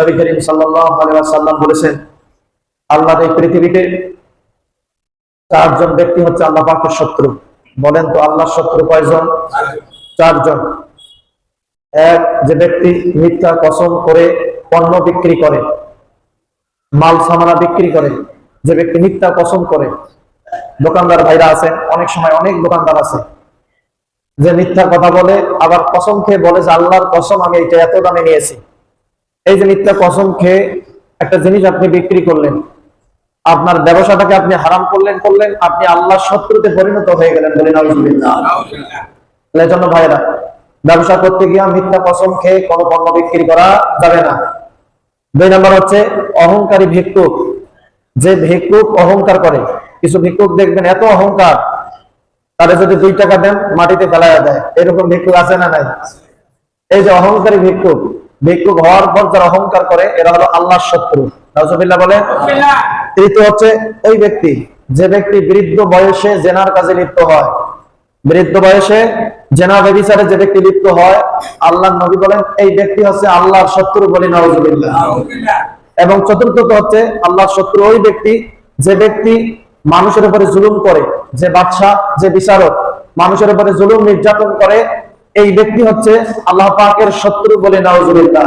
নবী করিম ওয়াসাল্লাম বলেছেন আল্লাহর এই পৃথিবীতে চারজন ব্যক্তি হচ্ছে আল্লাহ পাকের শত্রু। বলেন তো আল্লাহর শত্রু কয়জন? চারজন। এক, যে ব্যক্তি মিথ্যা কসম করে পণ্য বিক্রি করে, মাল সামানা বিক্রি করে, যে ব্যক্তি মিথ্যা কসম করে, দোকানদার ভাইরা আছেন অনেক সময় অনেক দোকানদার আছে, যে মিথ্যা কথা বলে, আবার কসম খেয়ে বলে যে আল্লাহর কসম আমি এটা এত দামে নিয়েছি। এই যে মিথ্যা কসম খেয়ে একটা জিনিস আপনি বিক্রি করলেন, আপনার ব্যবসাটাকে আপনি হারাম করলেন করলেন, আপনি আল্লাহর শত্রুতে পরিণত হয়ে গেলেন বলে নাউজুবিল্লাহ তাহলে এই জন্য ভাইরা ব্যবসা করতে গিয়ে মিথ্যা কসম খেয়ে কোনো পণ্য বিক্রি করা যাবে না। দুই নম্বর হচ্ছে অহংকারী ভিক্ষুক। যে ভিক্ষুক অহংকার করে, কিছু ভিক্ষুক দেখবেন এত অহংকার তারা যদি দুই টাকা দেন, মাটিতে ফেলাইয়া দেয়। এরকম ভিক্ষুক আছে না নাই? এই যে অহংকারী ভিক্ষুক ভিক্ষুক হওয়ার পর যারা অহংকার করে এরা হলো আল্লাহর শত্রু। নাজুবিল্লাহ বলে তৃতীয় হচ্ছে ওই ব্যক্তি যে ব্যক্তি বৃদ্ধ বয়সে জেনার কাজে লিপ্ত হয়। বৃদ্ধ বয়সে জেনা ব্যবিচারে যে ব্যক্তি লিপ্ত হয় আল্লাহ নবী বলেন এই ব্যক্তি হচ্ছে আল্লাহর শত্রু বলে নজুবিল্লাহ এবং চতুর্থত হচ্ছে আল্লাহর শত্রু ওই ব্যক্তি যে ব্যক্তি মানুষের উপরে জুলুম করে যে বাদশাহ যে বিচারক মানুষের উপরে জুলুম নির্যাতন করে এই ব্যক্তি হচ্ছে আল্লাহ পাকের শত্রু বলে নজুবিল্লাহ